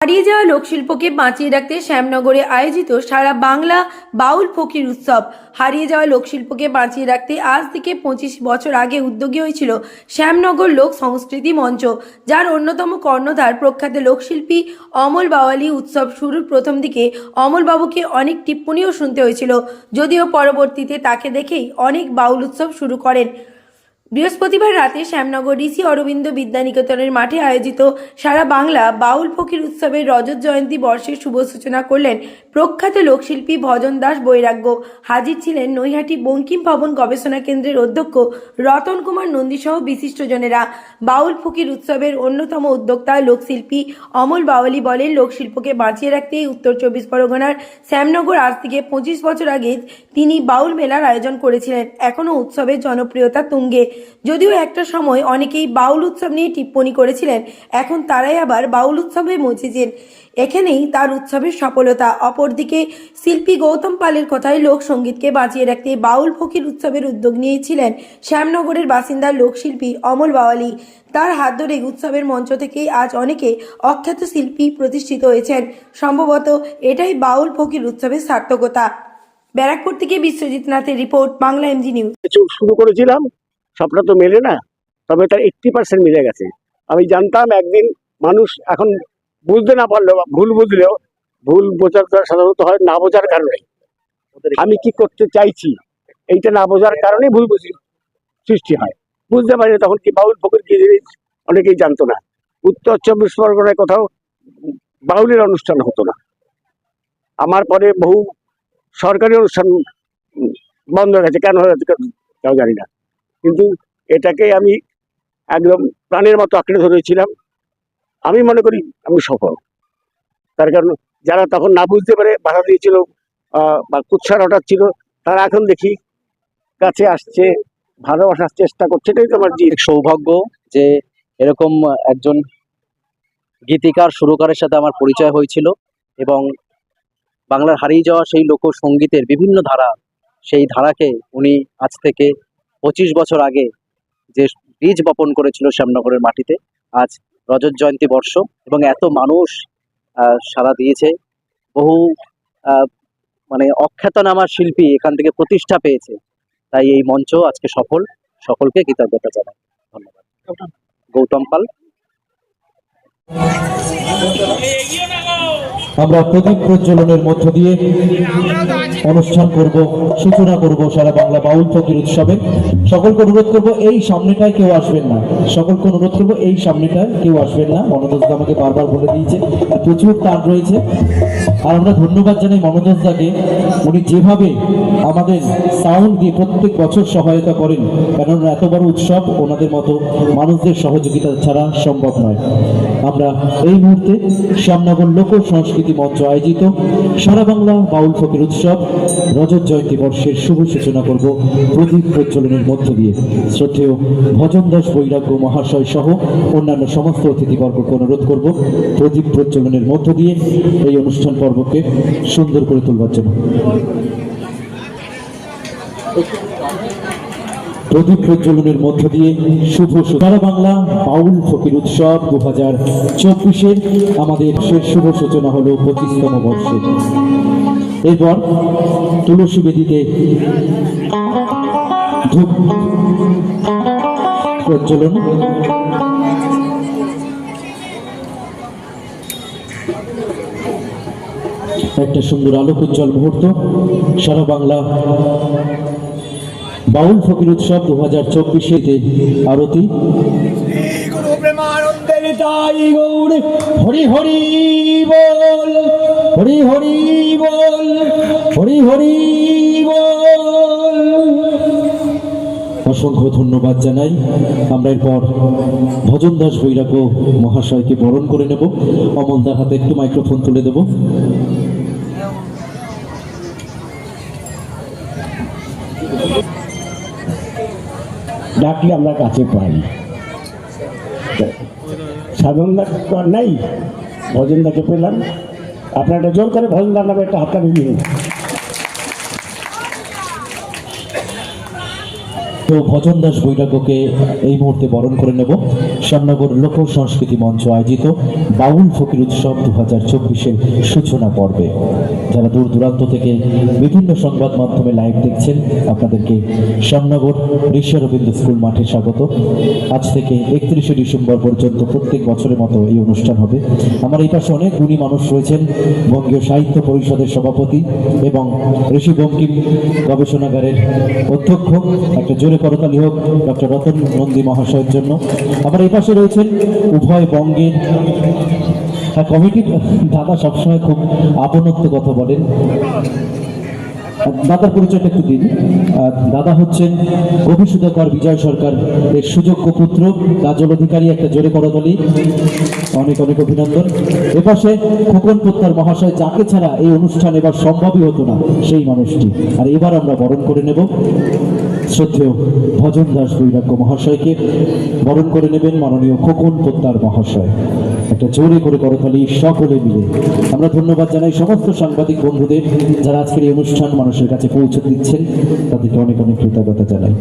হারিয়ে যাওয়া লোকশিল্পকে বাঁচিয়ে রাখতে শ্যামনগরে আয়োজিত সারা বাংলা বাউল ফকির উৎসব। হারিয়ে যাওয়া লোকশিল্পকে বাঁচিয়ে রাখতে আজ থেকে পঁচিশ বছর আগে উদ্যোগী হয়েছিল শ্যামনগর লোক সংস্কৃতি মঞ্চ, যার অন্যতম কর্ণধার প্রখ্যাত লোকশিল্পী অমল বাওয়ালি উৎসব শুরুর প্রথম দিকে অমল বাবুকে অনেক টিপ্পণীও শুনতে হয়েছিল, যদিও পরবর্তীতে তাকে দেখেই অনেক বাউল উৎসব শুরু করেন। বৃহস্পতিবার রাতে শ্যামনগর ঋষি অরবিন্দ বিদ্যানিকেতনের মাঠে আয়োজিত সারা বাংলা বাউল ফকির উৎসবের রজত জয়ন্তী বর্ষের শুভ সূচনা করলেন প্রখ্যাত লোকশিল্পী ভজন দাস বৈরাগ্য। হাজির ছিলেন নৈহাটি বঙ্কিম ভবন গবেষণা কেন্দ্রের অধ্যক্ষ রতন কুমার নন্দী সহ বিশিষ্টজনেরা বাউল ফকির উৎসবের অন্যতম উদ্যোক্তা লোকশিল্পী অমল বাওয়ালি বলেন, লোকশিল্পকে বাঁচিয়ে রাখতে উত্তর চব্বিশ পরগনার শ্যামনগর আজ থেকে পঁচিশ বছর আগে তিনি বাউল মেলার আয়োজন করেছিলেন। এখনও উৎসবের জনপ্রিয়তা তুঙ্গে। যদিও একটা সময় অনেকেই বাউল উৎসব নিয়ে টিপ্পণী করেছিলেন, এখন তারাই আবার বাউল উৎসবে মজেছেন এখানেই তার উৎসবের সফলতা। অপরদিকে শিল্পী গৌতম পালের কথায় লোকসঙ্গীতকে বাঁচিয়ে রাখতে বাউল ফকির উৎসবের উদ্যোগ নিয়েছিলেন শ্যামনগরের বাসিন্দা লোকশিল্পী অমল বাওয়ালি। তার হাত ধরে উৎসবের মঞ্চ থেকেই আজ অনেকে অখ্যাত শিল্পী প্রতিষ্ঠিত হয়েছেন। সম্ভবত এটাই বাউল ফকির উৎসবের সার্থকতা। ব্যারাকপুর থেকে বিশ্বজিৎ নাথের রিপোর্ট, বাংলা এমজি নিউজ শুরু করেছিলাম। সবটা তো মেলে না, তবে তার এইটটি পার্সেন্ট মিলে গেছে। আমি জানতাম একদিন মানুষ এখন বুঝতে না পারলেও ভুল বুঝলেও ভুল বোঝার সাধারণত হয় না বোঝার কারণে। আমি কি করতে চাইছি? এইটা না বোঝার কারণেই ভুল বুঝি সৃষ্টি হয়। বুঝতে পারি তখন কি বাউল, ফকির, কি জিনিস অনেকেই জানতো না। উত্তর চব্বিশ পরগনায় কোথাও বাউলের অনুষ্ঠান হতো না। আমার পরে বহু সরকারি অনুষ্ঠান বন্ধ হয়ে গেছে। কেন হয়ে গেছে কেউ জানি না। কিন্তু এটাকে আমি একদম প্রাণের মতো আঁকড়ে ধরেছিলাম। আমি মনে করি আমি সফল। তার কারণ যারা তখন না বুঝতে পারে বাধা দিয়েছিল বা কুৎসার হঠাৎ তারা এখন দেখি কাছে আসছে, ভালোবাসার চেষ্টা করছে, এটাই তো আমার জি এক সৌভাগ্য যে এরকম একজন গীতিকার, সুরকারের সাথে আমার পরিচয় হয়েছিল এবং বাংলার হারিয়ে যাওয়া সেই লোকসঙ্গীতের বিভিন্ন ধারা, সেই ধারাকে উনি আজ থেকে পঁচিশ বছর আগে যে বীজ বপন করেছিল শ্যামনগরের মাটিতে আজ রজত জয়ন্তী বর্ষ এবং এত মানুষ সাড়া দিয়েছে। বহু আহ, মানে অখ্যাতনামা শিল্পী এখান থেকে প্রতিষ্ঠা পেয়েছে। তাই এই মঞ্চ আজকে সফল। সকলকে কৃতজ্ঞতা জানাই। ধন্যবাদ। গৌতম পাল। আমরা প্রদীপ প্রজ্বলনের মধ্য দিয়ে অনুষ্ঠান করব, সূচনা করব সারা বাংলা বাউল ফকির উৎসবে। সকলকে অনুরোধ করব, এই সামনেটায় কেউ আসবেন না। সকলকে অনুরোধ করব, এই সামনেটায় কেউ আসবেন না। মনোজ দা আমাকে বারবার বলে দিয়েছে প্রচুর টান রয়েছে। আর আমরা ধন্যবাদ জানাই মনোজ দাকে। উনি যেভাবে আমাদের সাউন্ড দিয়ে প্রত্যেক বছর সহায়তা করেন, কেননা এত বড় উৎসব, ওনাদের মতো মানুষদের সহযোগিতা ছাড়া সম্ভব নয়। আমরা এই মুহূর্তে শ্যামনগর লোক সংস্কৃতি মঞ্চ আয়োজিত। সারা বাংলা বাউল ফকির উৎসব। রজত জয়ন্তী বর্ষের শুভ সূচনা করব প্রদীপ প্রজ্বলনের মধ্য দিয়ে। শ্রদ্ধেয় ভজন দাস বৈরাগ্য মহাশয় সহ অন্যান্য সমস্ত অতিথিবর্গকে অনুরোধ করব প্রদীপ প্রজ্বলনের মধ্য দিয়ে এই অনুষ্ঠান পর্বকে সুন্দর করে তুলবার জন্য। প্রদীপ প্রজ্বলনের মধ্য দিয়ে শুভ সারা বাংলা বাউল ফকির উৎসব দু হাজার চব্বিশের আমাদের শেষ শুভ সূচনা হলো পঁচিশতম বর্ষে। এরপর তুলসী বেদিতে প্রজ্বলন। একটা সুন্দর আলোক উজ্জ্বল মুহূর্ত। সারা বাংলা বাউল ফকির উৎসব দু হাজার চব্বিশেতে আরতি। হরি হরি বল, হরি হরি বল, হরি হরি বল। অসংখ্য ধন্যবাদ জানাই। আমরা এরপর ভজন দাস বৈরাগ্য মহাশয়কে বরণ করে নেব। অমলদার হাতে একটু মাইক্রোফোন তুলে দেব। ডাকলে আমরা কাছে পাই। সাধনদা নাই। ভজন দাকে পেলাম। আপনার একটা জোর করে ভজন দার নামে একটা হাততালি দিন। তো ভজন দাস বৈরাগ্যকে এই মুহূর্তে বরণ করে নেব। শ্যামনগর লোক সংস্কৃতি মঞ্চ আয়োজিত বাউল ফকির উৎসব দু হাজার চব্বিশের সূচনা পর্বে। যারা দূর দূরান্ত থেকে বিভিন্ন সংবাদ মাধ্যমে লাইভ দেখছেন, আপনাদেরকে শ্যামনগর ঋষি রবীন্দ্র স্কুল মাঠে স্বাগত। আজ থেকে একত্রিশে ডিসেম্বর পর্যন্ত প্রত্যেক বছরের মতো এই অনুষ্ঠান হবে। আমার এই পাশে অনেক গুণী মানুষ রয়েছেন, বঙ্গীয় সাহিত্য পরিষদের সভাপতি এবং ঋষি বঙ্কিম গবেষণাগারের অধ্যক্ষ, একটা জোরে করতালি হোক, ডক্টর রতন নন্দী মহাশয়ের জন্য। আমার এই পাশে রয়েছেন উভয় বঙ্গের হ্যাঁ কমিটি দাদা সবসময় খুব আপনত্ব কথা বলেন। দাদার পরিচয়টা একটু দিন। দাদা হচ্ছেন অভিষুধকর বিজয় সরকার এর সুযোগ্য পুত্র, কাজল অধিকারী, একটা জোরে করতলি অনেক অনেক অভিনন্দন। এপাশে খোকন পোত্তার মহাশয়, যাকে ছাড়া এই অনুষ্ঠান এবার সম্ভবই হতো না, সেই মানুষটি। আর এবার আমরা বরণ করে নেব। শ্রদ্ধেয় ভজন দাস বৈরাগ্য মহাশয়কে বরণ করে নেবেন মাননীয় খোকন পোত্তার মহাশয়। একটা জোরে করে করতালি সকলে মিলে। আমরা ধন্যবাদ জানাই সমস্ত সাংবাদিক বন্ধুদের যারা আজকের এই অনুষ্ঠান মানুষের কাছে পৌঁছে দিচ্ছেন। তাদেরকে অনেক অনেক কৃতজ্ঞতা জানাই।